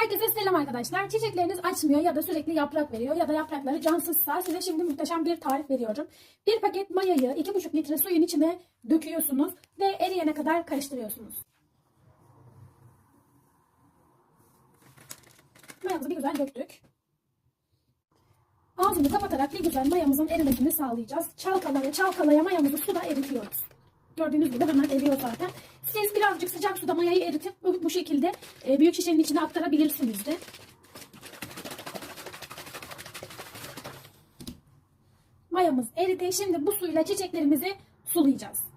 Herkese selam arkadaşlar. Çiçekleriniz açmıyor ya da sürekli yaprak veriyor ya da yaprakları cansızsa size şimdi muhteşem bir tarif veriyorum. Bir paket mayayı 2,5 litre suyun içine döküyorsunuz ve eriyene kadar karıştırıyorsunuz. Mayamızı bir güzel döktük. Ağzını kapatarak bir güzel mayamızın erimesini sağlayacağız. Çalkalaya çalkalaya mayamızı suda eritiyoruz. Gördüğünüz gibi hemen eriyor zaten. Birazcık sıcak suda mayayı eritip bu, bu şekilde e, büyük şişenin içine aktarabilirsiniz de. Mayamız eridi. Şimdi bu suyla çiçeklerimizi sulayacağız.